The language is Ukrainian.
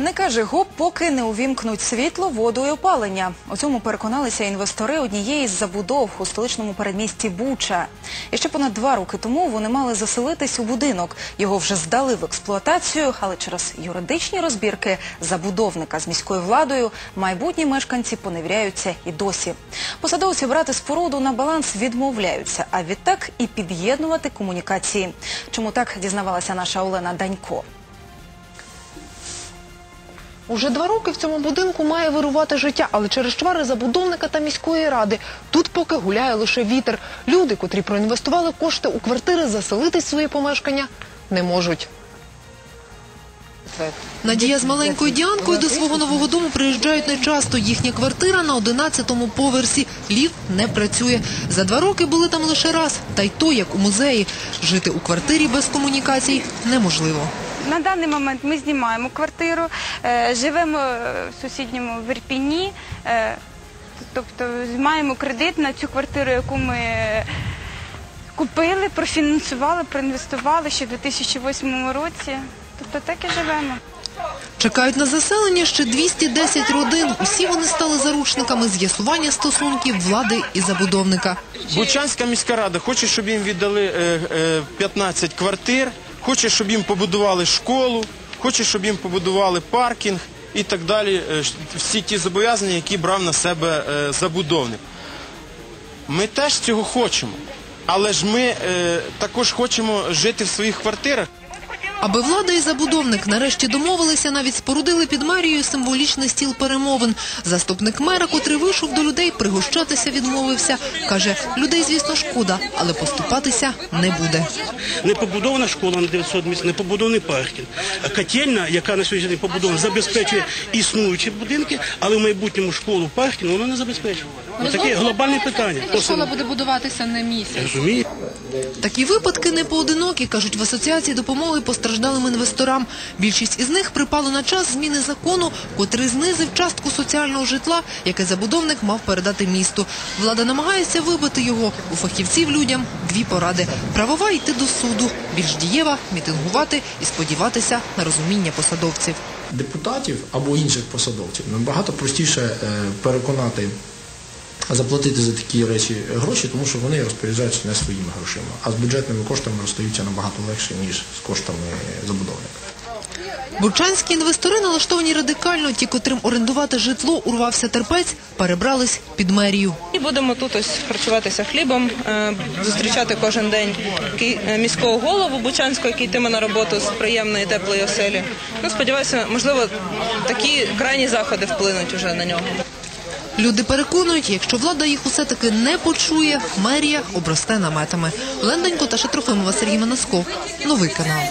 Не каже гоп, поки не увімкнуть світло, воду і опалення. У цьому переконалися інвестори однієї з забудов у столичному передмісті Буча. І ще понад два роки тому вони мали заселитись у будинок. Його вже здали в експлуатацію, але через юридичні розбірки забудовника з міською владою майбутні мешканці поневіряються і досі. Посадовці брати споруду на баланс відмовляються, а відтак і під'єднувати комунікації. Чому так дізнавалася наша Олена Данько. Уже два роки в цьому будинку має вирувати життя, але через чвари забудовника та міської ради. Тут поки гуляє лише вітер. Люди, котрі проінвестували кошти у квартири, заселитись свої помешкання не можуть. Надія з маленькою Діанкою до свого нового дому приїжджають нечасто. Їхня квартира на 11-му поверсі. Ліфт не працює. За два роки були там лише раз. Та й то, як у музеї. Жити у квартирі без комунікацій неможливо. На даний момент ми знімаємо квартиру, е, живемо в сусідньому Вірпіні, е, тобто маємо кредит на цю квартиру, яку ми купили, профінансували, проінвестували ще в 2008 році. Тобто так і живемо. Чекають на заселення ще 210 родин. Усі вони стали заручниками з'ясування стосунків влади і забудовника. Бучанська міська рада хоче, щоб їм віддали е, е, 15 квартир, хоче, щоб їм побудували школу, хоче, щоб їм побудували паркінг і так далі. Е, Всі ті зобов'язання, які брав на себе е, забудовник. Ми теж цього хочемо, але ж ми е, також хочемо жити в своїх квартирах. Аби влада і забудовник нарешті домовилися, навіть спорудили під мерією символічний стіл перемовин. Заступник мера, котрий вийшов до людей, пригощатися відмовився. Каже, людей, звісно, шкода, але поступатися не буде. Не побудована школа на 900 місць, не побудований паркінг. Котельна, яка на сьогодні побудована, забезпечує існуючі будинки, але в майбутньому школу паркінг вона не забезпечує. Таке глобальне питання. Школа буде будуватися не місяць. Такі випадки не поодинокі, кажуть в асоціації допомоги постраждалим інвесторам. Більшість із них припало на час зміни закону, котрий знизив частку соціального житла, яке забудовник мав передати місту. Влада намагається вибити його. У фахівців людям дві поради. Правова йти до суду, більш дієва мітингувати і сподіватися на розуміння посадовців. депутатів або інших посадовців набагато простіше е, переконати заплатити за такі речі гроші, тому що вони розпоряджаються не своїми грошима, а з бюджетними коштами розстаються набагато легше, ніж з коштами забудовника. Бурчанські інвестори налаштовані радикально. Ті, котрим орендувати житло, урвався терпець, перебрались під мерію. І будемо тут ось харчуватися хлібом, е, зустрічати кожен день е, міського голову Бучанського, який йтиме на роботу з приємної теплої оселі. Ну, сподіваюся, можливо, такі крайні заходи вплинуть уже на нього. Люди переконують, якщо влада їх усе таки не почує, мерія обросте наметами. Ленденько та Шатрофимова Сергій Манасков. Новий канал.